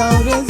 without his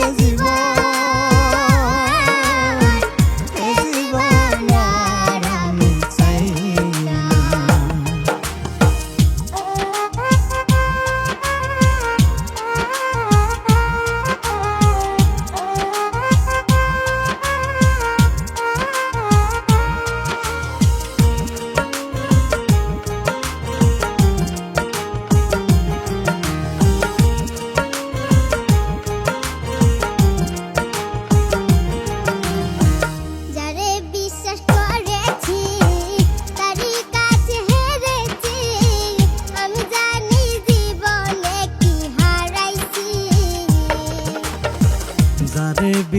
You.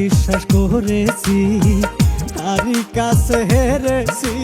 বিশ্বাস করেছি তারি কাছে হেরেছি।